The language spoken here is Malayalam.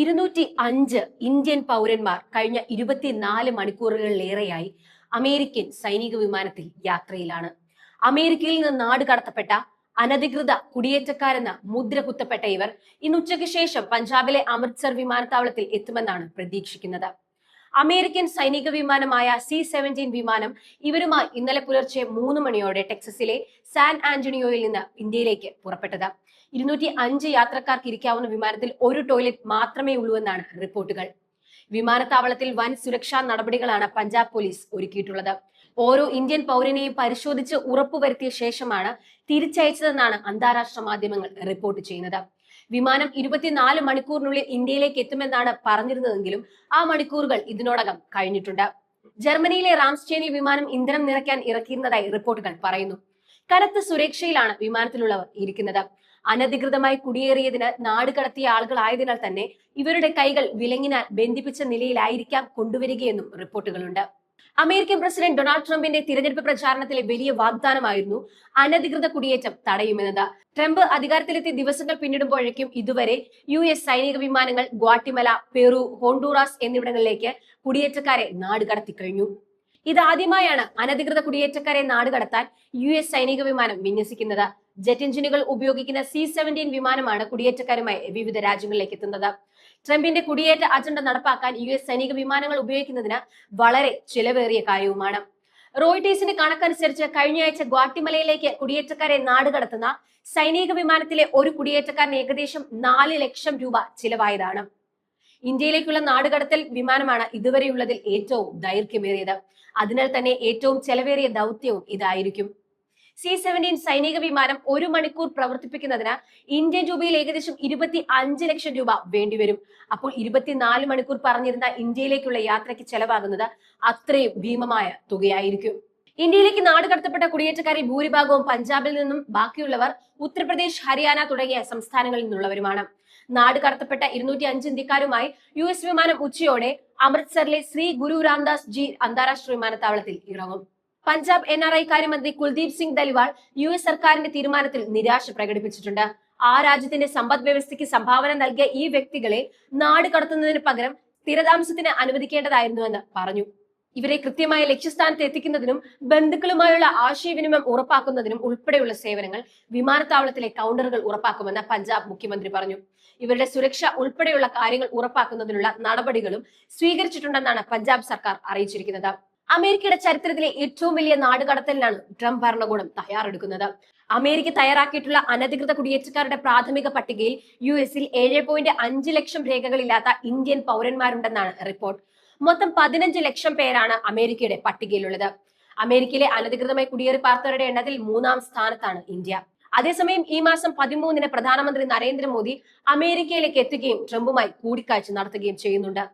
ഇരുന്നൂറ്റി അഞ്ച് ഇന്ത്യൻ പൗരന്മാർ കഴിഞ്ഞ ഇരുപത്തിനാല് മണിക്കൂറുകളിലേറെയായി അമേരിക്കൻ സൈനിക വിമാനത്തിൽ യാത്രയിലാണ്. അമേരിക്കയിൽ നിന്ന് നാട് കടത്തപ്പെട്ട അനധികൃത കുടിയേറ്റക്കാരെന്ന മുദ്ര കുത്തപ്പെട്ട ഇവർ ഇന്ന് ഉച്ചയ്ക്ക് ശേഷം പഞ്ചാബിലെ അമൃത്സർ വിമാനത്താവളത്തിൽ എത്തുമെന്നാണ് പ്രതീക്ഷിക്കുന്നത്. അമേരിക്കൻ സൈനിക വിമാനമായ സി സെവന്റീൻ വിമാനം ഇവരുമായി ഇന്നലെ പുലർച്ചെ മൂന്ന് മണിയോടെ ടെക്സസിലെ സാൻ ആന്റണിയോയിൽ നിന്ന് ഇന്ത്യയിലേക്ക് പുറപ്പെട്ടത്. ഇരുന്നൂറ്റി അഞ്ച് യാത്രക്കാർക്ക് ഇരിക്കാവുന്ന വിമാനത്തിൽ ഒരു ടോയ്ലറ്റ് മാത്രമേ ഉള്ളൂ എന്നാണ് റിപ്പോർട്ടുകൾ. വിമാനത്താവളത്തിൽ വൻ സുരക്ഷാ നടപടികളാണ് പഞ്ചാബ് പോലീസ് ഒരുക്കിയിട്ടുള്ളത്. ഓരോ ഇന്ത്യൻ പൗരനെയും പരിശോധിച്ച് ഉറപ്പുവരുത്തിയ ശേഷമാണ് തിരിച്ചയച്ചതെന്നാണ് അന്താരാഷ്ട്ര മാധ്യമങ്ങൾ റിപ്പോർട്ട് ചെയ്യുന്നത്. വിമാനം ഇരുപത്തിനാല് മണിക്കൂറിനുള്ളിൽ ഇന്ത്യയിലേക്ക് എത്തുമെന്നാണ് പറഞ്ഞിരുന്നതെങ്കിലും ആ മണിക്കൂറുകൾ ഇതിനോടകം കഴിഞ്ഞിട്ടുണ്ട്. ജർമ്മനിയിലെ റാംസ്റ്റേനിൽ വിമാനം ഇന്ധനം നിറയ്ക്കാൻ ഇറക്കിയിരുന്നതായി റിപ്പോർട്ടുകൾ പറയുന്നു. കനത്ത സുരക്ഷയിലാണ് വിമാനത്തിലുള്ളവർ ഇരിക്കുന്നത്. അനധികൃതമായി കുടിയേറിയതിന് നാട് കടത്തിയ ആളുകളായതിനാൽ തന്നെ ഇവരുടെ കൈകൾ വിലങ്ങിനാൽ ബന്ധിപ്പിച്ച നിലയിലായിരിക്കാം കൊണ്ടുവരികയെന്നും റിപ്പോർട്ടുകളുണ്ട്. അമേരിക്കൻ പ്രസിഡന്റ് ഡൊണാൾഡ് ട്രംപിന്റെ തിരഞ്ഞെടുപ്പ് പ്രചാരണത്തിലെ വലിയ വാഗ്ദാനമായിരുന്നു അനധികൃത കുടിയേറ്റം തടയുമെന്നത്. ട്രംപ് അധികാരത്തിലെത്തിയ ദിവസങ്ങൾ പിന്നിടുമ്പോഴേക്കും ഇതുവരെ യു എസ് സൈനിക വിമാനങ്ങൾ ഗ്വാട്ടിമല പെറു ഹോണ്ടൂറാസ് എന്നിവിടങ്ങളിലേക്ക് കുടിയേറ്റക്കാരെ നാട് കടത്തി കഴിഞ്ഞു ഇതാദ്യമായാണ് അനധികൃത കുടിയേറ്റക്കാരെ നാട് കടത്താൻ യു എസ് സൈനിക വിമാനം വിന്യസിക്കുന്നത്. ജെറ്റ് എഞ്ചിനുകൾ ഉപയോഗിക്കുന്ന സി സെവന്റീൻ വിമാനമാണ് കുടിയേറ്റക്കാരുമായി വിവിധ രാജ്യങ്ങളിലേക്ക് എത്തുന്നത്. ട്രംപിന്റെ കുടിയേറ്റ അജണ്ട നടപ്പാക്കാൻ യു എസ് സൈനിക വിമാനങ്ങൾ ഉപയോഗിക്കുന്നതിന് വളരെ ചിലവേറിയ കാര്യവുമാണ്. റോയിട്ടേഴ്സിന്റെ കണക്കനുസരിച്ച് കഴിഞ്ഞയാഴ്ച ഗ്വാട്ടിമലയിലേക്ക് കുടിയേറ്റക്കാരെ നാട് കടത്തുന്ന സൈനിക വിമാനത്തിലെ ഒരു കുടിയേറ്റക്കാരന് ഏകദേശം നാല് ലക്ഷം രൂപ ചിലവായതാണ്. ഇന്ത്യയിലേക്കുള്ള നാടുകടത്തൽ വിമാനമാണ് ഇതുവരെയുള്ളതിൽ ഏറ്റവും ദൈർഘ്യമേറിയത്. അതിനാൽ തന്നെ ഏറ്റവും ചെലവേറിയ ദൗത്യവും ഇതായിരിക്കും. സി സെവന്റീൻ സൈനിക വിമാനം ഒരു മണിക്കൂർ പ്രവർത്തിപ്പിക്കുന്നതിന് ഇന്ത്യൻ രൂപയിൽ ഏകദേശം ഇരുപത്തി അഞ്ച് ലക്ഷം രൂപ വേണ്ടിവരും. അപ്പോൾ ഇരുപത്തിനാല് മണിക്കൂർ പറഞ്ഞിരുന്ന ഇന്ത്യയിലേക്കുള്ള യാത്രയ്ക്ക് ചെലവാകുന്നത് അത്രയും ഭീമമായ തുകയായിരിക്കും. ഇന്ത്യയിലേക്ക് നാട് കടത്തപ്പെട്ട കുടിയേറ്റക്കാരിൽ ഭൂരിഭാഗവും പഞ്ചാബിൽ നിന്നും ബാക്കിയുള്ളവർ ഉത്തർപ്രദേശ് ഹരിയാന തുടങ്ങിയ സംസ്ഥാനങ്ങളിൽ നിന്നുള്ളവരുമാണ്. നാട് കടത്തപ്പെട്ട ഇരുന്നൂറ്റി അഞ്ച് ഇന്ത്യക്കാരുമായി യു എസ് വിമാനം ഉച്ചയോടെ അമൃത്സറിലെ ശ്രീ ഗുരു രാംദാസ് ജി അന്താരാഷ്ട്ര വിമാനത്താവളത്തിൽ ഇറങ്ങും. പഞ്ചാബ് എൻ ആർ ഐ കാര്യമന്ത്രി കുൽദീപ് സിംഗ് ദലിവാൾ യു എസ് സർക്കാരിന്റെ തീരുമാനത്തിൽ നിരാശ പ്രകടിപ്പിച്ചിട്ടുണ്ട്. ആ രാജ്യത്തിന്റെ സമ്പദ് വ്യവസ്ഥയ്ക്ക് സംഭാവന നൽകിയ ഈ വ്യക്തികളെ നാട് കടത്തുന്നതിന് പകരം സ്ഥിരതാമസത്തിന് അനുവദിക്കേണ്ടതായിരുന്നുവെന്ന് പറഞ്ഞു. ഇവരെ കൃത്യമായ ലക്ഷ്യസ്ഥാനത്ത് എത്തിക്കുന്നതിനും ബന്ധുക്കളുമായുള്ള ആശയവിനിമയം ഉറപ്പാക്കുന്നതിനും ഉൾപ്പെടെയുള്ള സേവനങ്ങൾ വിമാനത്താവളത്തിലെ കൗണ്ടറുകൾ ഉറപ്പാക്കുമെന്ന് പഞ്ചാബ് മുഖ്യമന്ത്രി പറഞ്ഞു. ഇവരുടെ സുരക്ഷ ഉൾപ്പെടെയുള്ള കാര്യങ്ങൾ ഉറപ്പാക്കുന്നതിനുള്ള നടപടികളും സ്വീകരിച്ചിട്ടുണ്ടെന്നാണ് പഞ്ചാബ് സർക്കാർ അറിയിച്ചിരിക്കുന്നത്. അമേരിക്കയുടെ ചരിത്രത്തിലെ ഏറ്റവും വലിയ നാടുകടത്തലിനാണ് ട്രംപ് ഭരണകൂടം തയ്യാറെടുക്കുന്നത്. അമേരിക്ക തയ്യാറാക്കിയിട്ടുള്ള അനധികൃത കുടിയേറ്റക്കാരുടെ പ്രാഥമിക പട്ടികയിൽ യു എസിൽ ഏഴ് പോയിന്റ് അഞ്ച് ലക്ഷം രേഖകളില്ലാത്ത ഇന്ത്യൻ പൗരന്മാരുണ്ടെന്നാണ് റിപ്പോർട്ട്. മൊത്തം പതിനഞ്ച് ലക്ഷം പേരാണ് അമേരിക്കയുടെ പട്ടികയിലുള്ളത്. അമേരിക്കയിലെ അനധികൃതമായി കുടിയേറി പാർത്തവരുടെ എണ്ണത്തിൽ മൂന്നാം സ്ഥാനത്താണ് ഇന്ത്യ. അതേസമയം ഈ മാസം പതിമൂന്നിന് പ്രധാനമന്ത്രി നരേന്ദ്രമോദി അമേരിക്കയിലേക്ക് എത്തുകയും ട്രംപുമായി കൂടിക്കാഴ്ച നടത്തുകയും ചെയ്യുന്നുണ്ട്.